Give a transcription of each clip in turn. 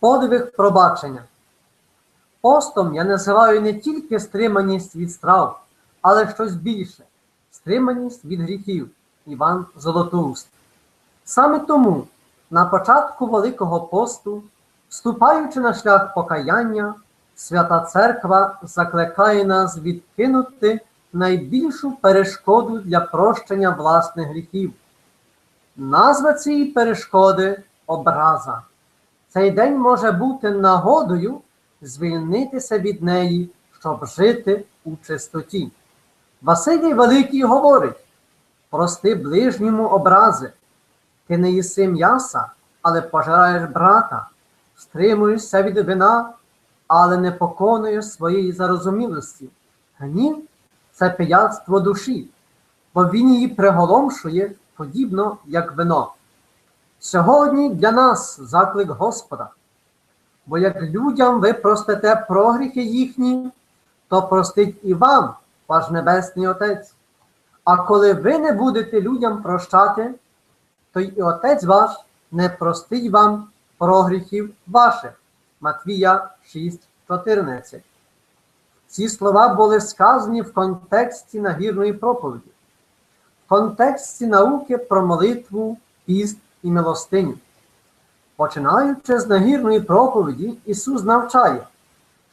Подвиг пробачення. Постом я називаю не тільки стриманість від страв, але щось більше стриманість від гріхів. Іван Золотоуст. Саме тому на початку Великого посту, вступаючи на шлях покаяння, Свята Церква закликає нас відкинути найбільшу перешкоду для прощення власних гріхів. Назва цієї перешкоди образа. Цей день може бути нагодою звільнитися від неї, щоб жити у чистоті. Василій Великий говорить: прости ближньому образи, ти не їси м'яса, але пожираєш брата, стримуєшся від вина, але не поконуєш своєї зарозумілості. Гнів це пияцтво душі, бо він її приголомшує подібно, як вино. Сьогодні для нас заклик Господа. Бо як людям ви простите прогріхи їхні, то простить і вам ваш Небесний Отець. А коли ви не будете людям прощати, то й Отець ваш не простить вам прогріхів ваших. Матвія 6,14. Ці слова були сказані в контексті нагірної проповіді, в контексті науки про молитву, піст і милостиню. Починаючи з нагірної проповіді, Ісус навчає,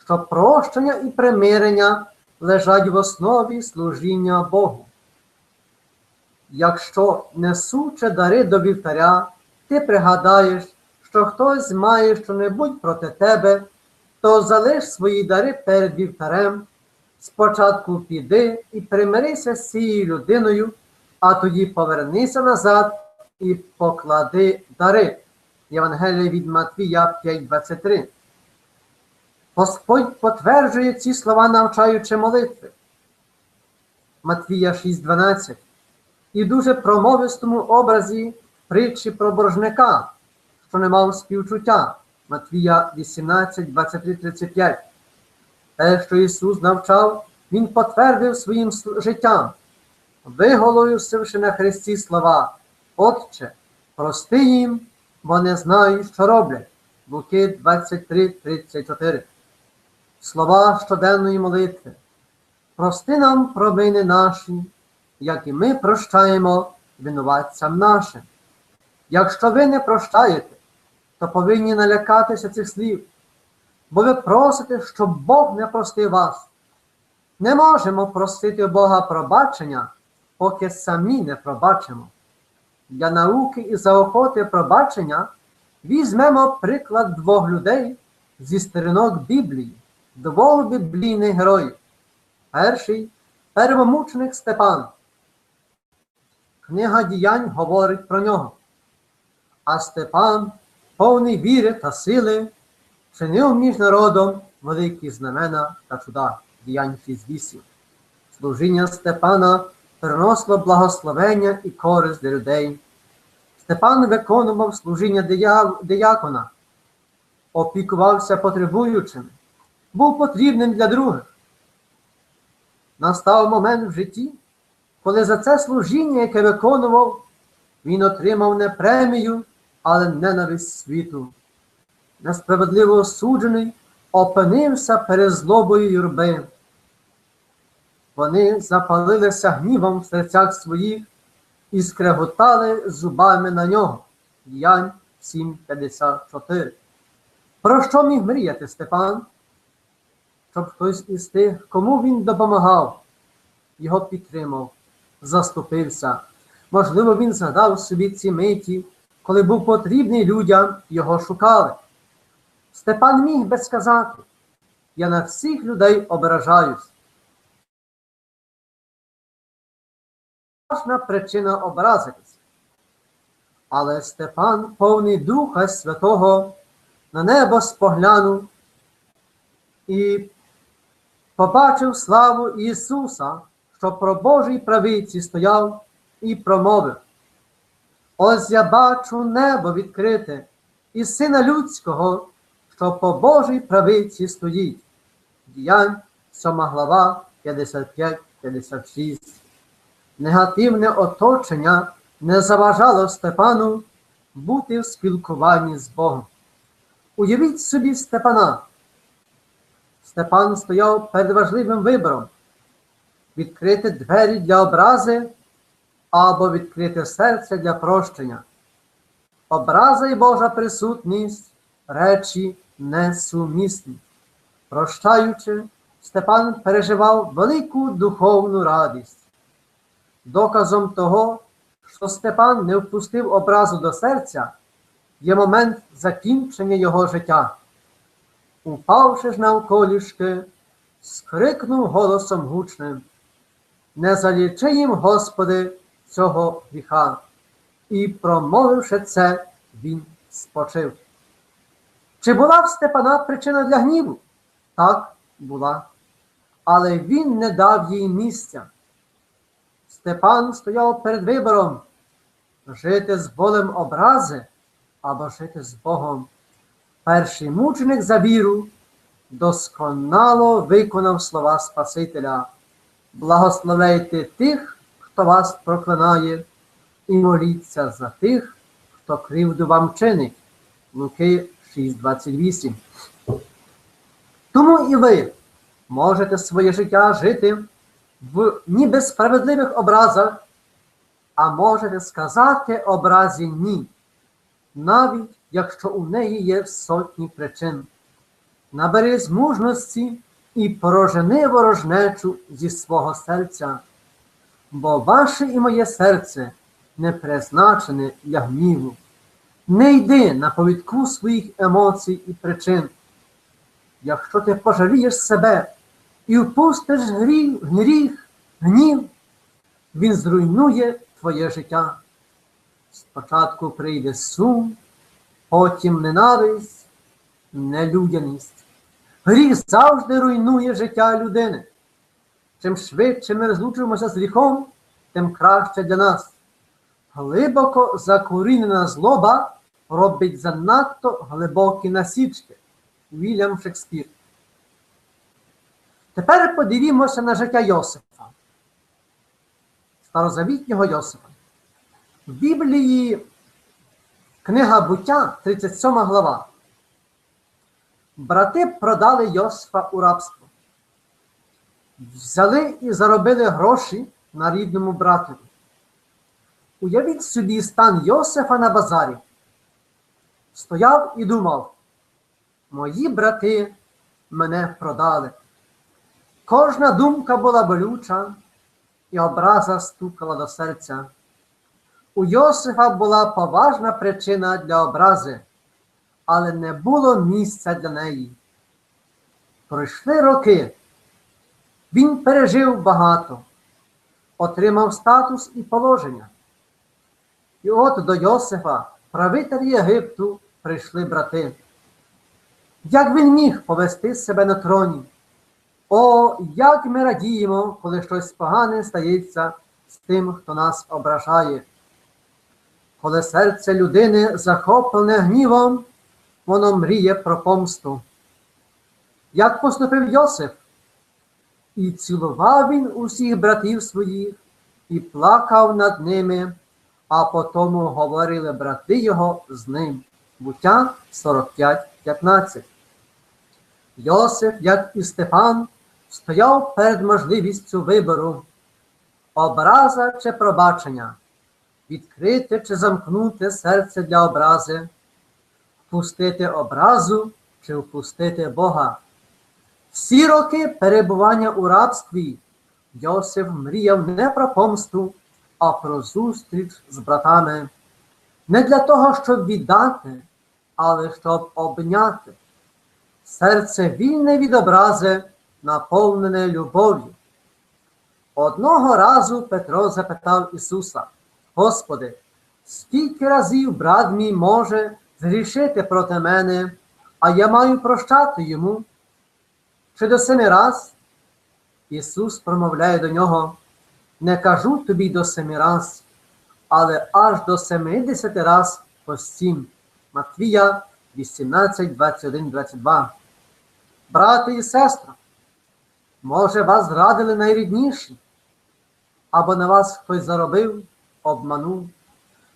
що прощення і примирення лежать в основі служіння Богу. Якщо несучи дари до вівтаря, ти пригадаєш, що хтось має щонебудь проти тебе, то залиш свої дари перед вівтарем, спочатку піди і примирися з цією людиною, а тоді повернися назад і поклади дари. Євангелія від Матвія 5.23. Господь потверджує ці слова, навчаючи молитви. Матвія 6.12. І дуже промовистому образі притчі про боржника, що не мав співчуття. Матвія 18, 23, 35. Те, що Ісус навчав, Він потвердив своїм життям, виголосивши на Христі слова, Отче, прости їм, бо не знають, що роблять. Луки 23, 34. Слова щоденної молитви. Прости нам провини наші, як і ми прощаємо винуватцям нашим. Якщо ви не прощаєте, то повинні налякатися цих слів, бо ви просите, щоб Бог не простив вас. Не можемо просити Бога пробачення, поки самі не пробачимо. Для науки і заохоти пробачення візьмемо приклад двох людей зі сторінок Біблії, двох біблійних героїв. Перший первомученик Степан. Книга діянь говорить про нього. А Степан повний віри та сили, чинив між народом великі знамена та чуда, діянь 6.8. Служіння Степана приносило благословення і користь для людей. Степан виконував служіння диякона, опікувався потребуючими, був потрібним для других. Настав момент в житті, коли за це служіння, яке виконував, він отримав не премію, але ненависть світу. Несправедливо осуджений, опинився перед злобою юрби. Вони запалилися гнівом в серцях своїх і скреготали зубами на нього. Діянь 7.54. Про що міг мріяти Степан? Щоб хтось із тих, кому він допомагав, його підтримав, заступився. Можливо, він згадав собі ці миті коли був потрібний людям, його шукали. Степан міг би сказати, я на всіх людей ображаюсь. Важна причина образитись. Але Степан, повний Духа Святого, на небо споглянув і побачив славу Ісуса, що про Божій правиці стояв і промовив. Ось я бачу небо відкрите і сина людського, що по Божій правиці стоїть. Діянь 7 глава 55-56. Негативне оточення не заважало Степану бути в спілкуванні з Богом. Уявіть собі Степана. Степан стояв перед важливим вибором відкрити двері для образи або відкрити серце для прощення. Образа і Божа присутність речі несумісні. Прощаючи, Степан переживав велику духовну радість. Доказом того, що Степан не впустив образу до серця, є момент закінчення його життя. Упавши ж навколішки, скрикнув голосом гучним Не залічи їм, Господи, цього гріха. І, промовивши це, він спочив. Чи була в Степана причина для гніву? Так, була. Але він не дав їй місця. Степан стояв перед вибором жити з болем образи або жити з Богом. Перший мученик за віру досконало виконав слова Спасителя. Благословляйте тих, хто вас проклинає, і моліться за тих, хто кривду вам чинить. Луки 6.28. Тому і ви можете своє життя жити в ніби справедливих образах, а можете сказати образі ні, навіть якщо у неї є сотні причин. Набери змужності і порожени ворожнечу зі свого серця, бо ваше і моє серце не призначене для гніву. Не йди на повідку своїх емоцій і причин. Якщо ти пожалієш себе і впустиш гріх, гріх, гнів, він зруйнує твоє життя. Спочатку прийде сум, потім ненависть, нелюдяність. Гріх завжди руйнує життя людини. Чим швидше ми розлучуємося з гріхом, тим краще для нас. Глибоко закорінена злоба робить занадто глибокі насічки. Вільям Шекспір. Тепер подивімося на життя Йосифа, старозавітнього Йосифа. В Біблії книга буття, 37 глава. Брати продали Йосифа у рабство. Взяли і заробили гроші на рідному братові. Уявіть собі стан Йосифа на базарі. Стояв і думав, мої брати мене продали. Кожна думка була болюча, і образа стукала до серця. У Йосифа була поважна причина для образи, але не було місця для неї. Пройшли роки. Він пережив багато, отримав статус і положення. І от до Йосифа, правитель Єгипту, прийшли брати. Як він міг повести себе на троні? О, як ми радіємо, коли щось погане стається з тим, хто нас ображає. Коли серце людини захоплене гнівом, воно мріє про помсту. Як поступив Йосиф? І цілував він усіх братів своїх, і плакав над ними, а потому говорили брати його з ним. Буття 45.15. Йосиф, як і Стефан, стояв перед можливістю вибору, образа чи пробачення, відкрити чи замкнути серце для образи, впустити образу чи впустити Бога. Всі роки перебування у рабстві Йосиф мріяв не про помсту, а про зустріч з братами. Не для того, щоб віддати, але щоб обняти. Серце вільне від образи, наповнене любов'ю. Одного разу Петро запитав Ісуса, Господи, скільки разів брат мій може згрішити проти мене, а я маю прощати йому? Чи до семи раз? Ісус промовляє до нього, не кажу тобі до семи раз, але аж до семидесяти раз по сім. Матвія 18, 21, 22. Брати і сестра, може, вас зрадили найрідніші, або на вас хтось заробив, обманув.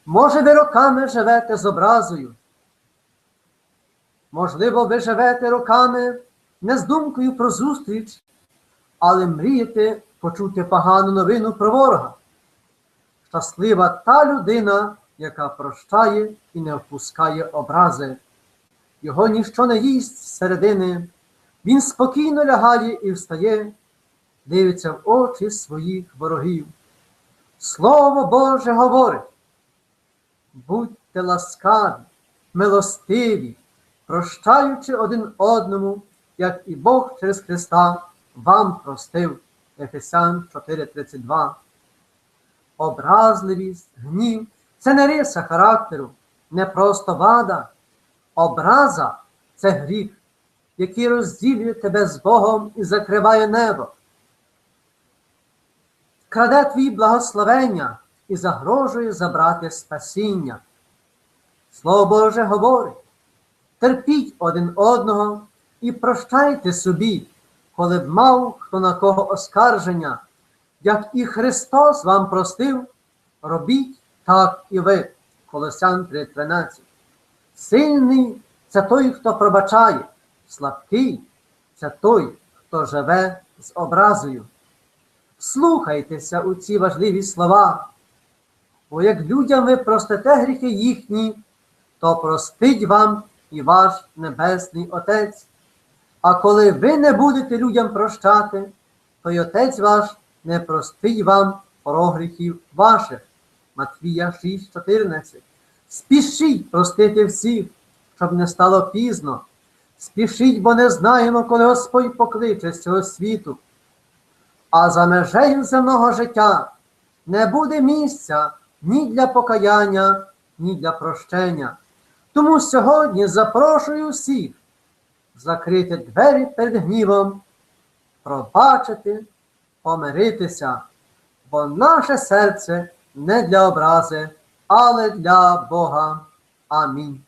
Може, ви роками живете з образою. Можливо, ви живете роками не з думкою про зустріч, але мрієте почути погану новину про ворога. Щаслива та людина, яка прощає і не впускає образи. Його ніщо не їсть зсередини. Він спокійно лягає і встає, дивиться в очі своїх ворогів. Слово Боже говорить. Будьте ласкаві, милостиві, прощаючи один одному, як і Бог через Христа вам простив. Ефесян 4:32. Образливість, гнів це не риса характеру, не просто вада. Образа це гріх, який розділює тебе з Богом і закриває небо. Краде твій благословення і загрожує забрати спасіння. Слово Боже говорить, терпіть один одного і прощайте собі, коли б мав хто на кого оскарження, як і Христос вам простив, робіть так і ви. Колосян 3.13. Сильний це той, хто пробачає, слабкий це той, хто живе з образою. Слухайтеся у ці важливі слова, бо як людям ви простите гріхи їхні, то простить вам і ваш Небесний Отець. А коли ви не будете людям прощати, то й Отець ваш не простить вам прогріхів ваших. Матвія 6,14. Спішіть простити всіх, щоб не стало пізно. Спішіть, бо не знаємо, коли Господь покличе з цього світу. А за межею земного життя не буде місця ні для покаяння, ні для прощення. Тому сьогодні запрошую всіх закрити двері перед гнівом, пробачити, помиритися, бо наше серце не для образи, але для Бога. Амінь.